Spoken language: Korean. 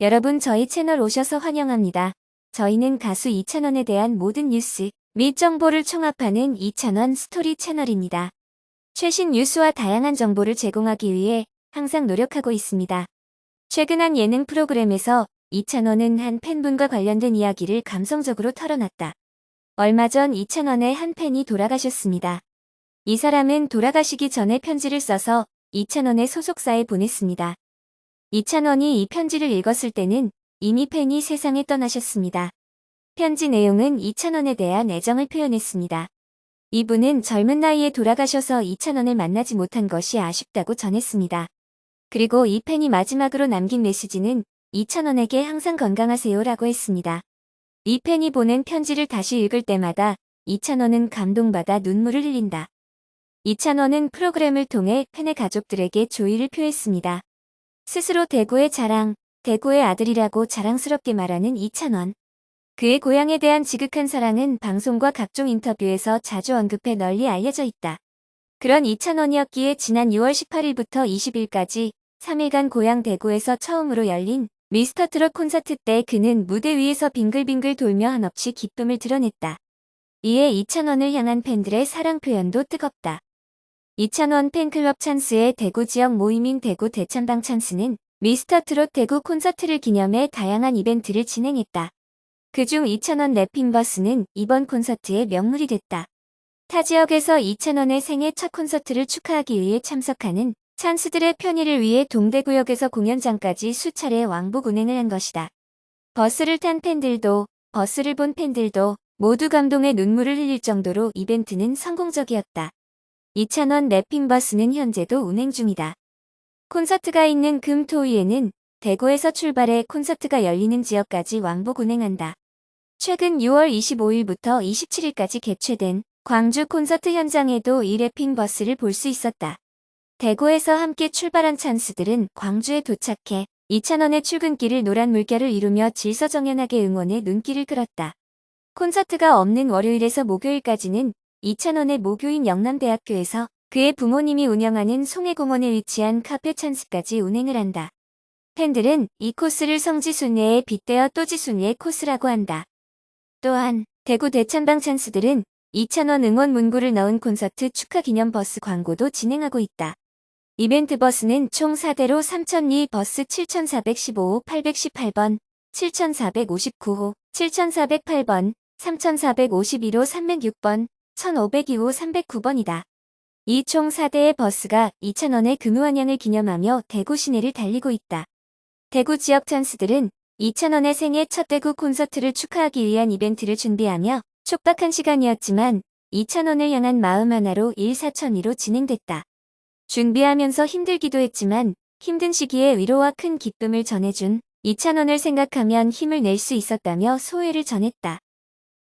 여러분 저희 채널 오셔서 환영합니다. 저희는 가수 이찬원에 대한 모든 뉴스 및 정보를 총합하는 이찬원 스토리 채널입니다. 최신 뉴스와 다양한 정보를 제공하기 위해 항상 노력하고 있습니다. 최근 한 예능 프로그램에서 이찬원은 한 팬분과 관련된 이야기를 감성적으로 털어놨다. 얼마 전 이찬원의 한 팬이 돌아가셨습니다. 이 사람은 돌아가시기 전에 편지를 써서 이찬원의 소속사에 보냈습니다. 이찬원이 이 편지를 읽었을 때는 이미 팬이 세상에 떠나셨습니다. 편지 내용은 이찬원에 대한 애정을 표현했습니다. 이분은 젊은 나이에 돌아가셔서 이찬원을 만나지 못한 것이 아쉽다고 전했습니다. 그리고 이 팬이 마지막으로 남긴 메시지는 이찬원에게 항상 건강하세요라고 했습니다. 이 팬이 보낸 편지를 다시 읽을 때마다 이찬원은 감동받아 눈물을 흘린다. 이찬원은 프로그램을 통해 팬의 가족들에게 조의를 표했습니다. 스스로 대구의 자랑, 대구의 아들이라고 자랑스럽게 말하는 이찬원. 그의 고향에 대한 지극한 사랑은 방송과 각종 인터뷰에서 자주 언급해 널리 알려져 있다. 그런 이찬원이었기에 지난 6월 18일부터 20일까지 3일간 고향 대구에서 처음으로 열린 미스터 트롯 콘서트 때 그는 무대 위에서 빙글빙글 돌며 한없이 기쁨을 드러냈다. 이에 이찬원을 향한 팬들의 사랑 표현도 뜨겁다. 이찬원 팬클럽 찬스의 대구 지역 모임인 대구 대찬방 찬스는 미스터 트롯 대구 콘서트를 기념해 다양한 이벤트를 진행했다. 그중 이찬원 랩핑버스는 이번 콘서트의 명물이 됐다. 타 지역에서 이찬원의 생애 첫 콘서트를 축하하기 위해 참석하는 찬스들의 편의를 위해 동대구역에서 공연장까지 수차례 왕복 운행을 한 것이다. 버스를 탄 팬들도 버스를 본 팬들도 모두 감동의 눈물을 흘릴 정도로 이벤트는 성공적이었다. 이찬원 랩핑버스는 현재도 운행 중이다. 콘서트가 있는 금, 토, 일에는 대구에서 출발해 콘서트가 열리는 지역까지 왕복 운행한다. 최근 6월 25일부터 27일까지 개최된 광주 콘서트 현장에도 이 랩핑 버스를 볼 수 있었다. 대구에서 함께 출발한 찬스들은 광주에 도착해 이찬원의 출근길을 노란 물결을 이루며 질서정연하게 응원해 눈길을 끌었다. 콘서트가 없는 월요일에서 목요일까지는 이찬원의 모교인 영남대학교에서 그의 부모님이 운영하는 송해공원에 위치한 카페 찬스까지 운행을 한다. 팬들은 이 코스를 성지순례에 빗대어 또지순례 코스라고 한다. 또한 대구 대찬방 찬스들은 이찬원 응원 문구를 넣은 콘서트 축하 기념 버스 광고도 진행하고 있다. 이벤트 버스는 총 4대로 3002 버스 7415호 818번, 7459호, 7408번, 3451호 306번, 1502호 309번이다. 이 총 4대의 버스가 2,000원의 금우환영을 기념하며 대구 시내를 달리고 있다. 대구 지역 찬스들은 2,000원의 생애 첫 대구 콘서트를 축하하기 위한 이벤트를 준비하며 촉박한 시간이었지만 2,000원을 향한 마음 하나로 일사천리로 진행됐다. 준비하면서 힘들기도 했지만 힘든 시기에 위로와 큰 기쁨을 전해준 2,000원을 생각하면 힘을 낼 수 있었다며 소회를 전했다.